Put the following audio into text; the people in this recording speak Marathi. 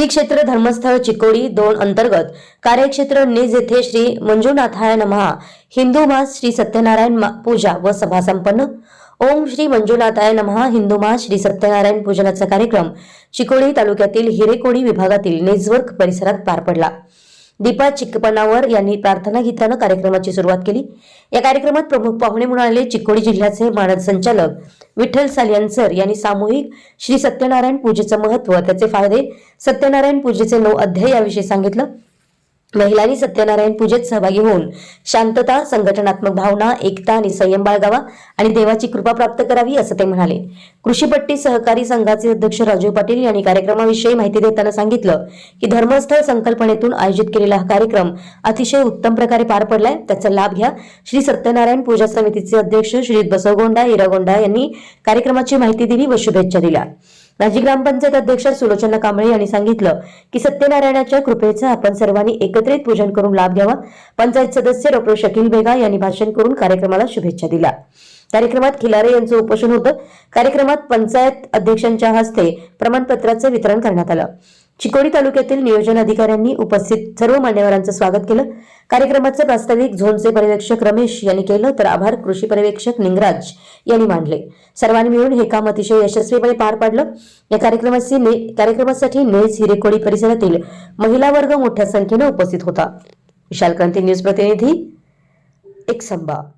श्री क्षेत्र धर्मस्थळ चिकोडी दोन अंतर्गत कार्यक्षेत्र निज येथे श्री मंजुनाथाय नमहा हिंदू मास श्री सत्यनारायण पूजा व सभा संपन्न. ओम श्री मंजुनाथाय नमहा हिंदू मास श्री सत्यनारायण पूजनाचा कार्यक्रम चिकोडी तालुक्यातील हिरेकोडी विभागातील नेजवर्क परिसरात पार पडला. दीपा चिक्कपणावर यांनी प्रार्थना गीतानं कार्यक्रमाची सुरुवात केली. या कार्यक्रमात प्रमुख पाहुणे म्हणून आले चिकोडी जिल्ह्याचे मानद संचालक विठ्ठल सालियनसर यांनी सामूहिक श्री सत्यनारायण पूजेचं महत्त्व त्याचे फायदे सत्यनारायण पूजेचे नऊ अध्याय याविषयी सांगितलं. महिलांनी सत्यनारायण पूजेत सहभागी होऊन शांतता संघटनात्मक भावना एकता आणि संयम बाळगावा आणि देवाची कृपा प्राप्त करावी असं ते म्हणाले. कृषीपट्टी सहकारी संघाचे अध्यक्ष राजीव पाटील यांनी कार्यक्रमाविषयी माहिती देताना सांगितलं की धर्मस्थळ संकल्पनेतून आयोजित केलेला हा कार्यक्रम अतिशय उत्तम प्रकारे पार पडलाय. त्याचा लाभ घ्या. श्री सत्यनारायण पूजा समितीचे अध्यक्ष श्री बसवगोंडा इरागोंडा यांनी कार्यक्रमाची माहिती दिली व शुभेच्छा दिल्या. माजी ग्रामपंचायत अध्यक्ष सुलोचना कांबळे यांनी सांगितलं की सत्यनारायणाच्या कृपेचं आपण सर्वांनी एकत्रित पूजन करून लाभ घ्यावा. पंचायत सदस्य डॉक्टर शकील बेगा यांनी भाषण करून कार्यक्रमाला शुभेच्छा दिल्या. कार्यक्रमात खिलारे यांचं उपोषण होतं. कार्यक्रमात पंचायत अध्यक्षांच्या हस्ते प्रमाणपत्राचं वितरण करण्यात आलं. चिकोडी तालुक्यातील नियोजन अधिकाऱ्यांनी उपस्थित सर्व मान्यवरांचं स्वागत केलं. कार्यक्रमाचं प्रास्ताविक झोनचे पर्यवेक्षक रमेश यांनी केलं तर आभार कृषी पर्यवेक्षक निंगराज यांनी मांडले. सर्वांनी मिळून हे काम अतिशय यशस्वीपणे पार पाडलं. या कार्यक्रमाची ने- कार्यक्रमासाठी नेस हिरेकोडी परिसरातील महिला वर्ग मोठ्या संख्येनं उपस्थित होता. विशाल क्रांती न्यूज प्रतिनिधी एक संभा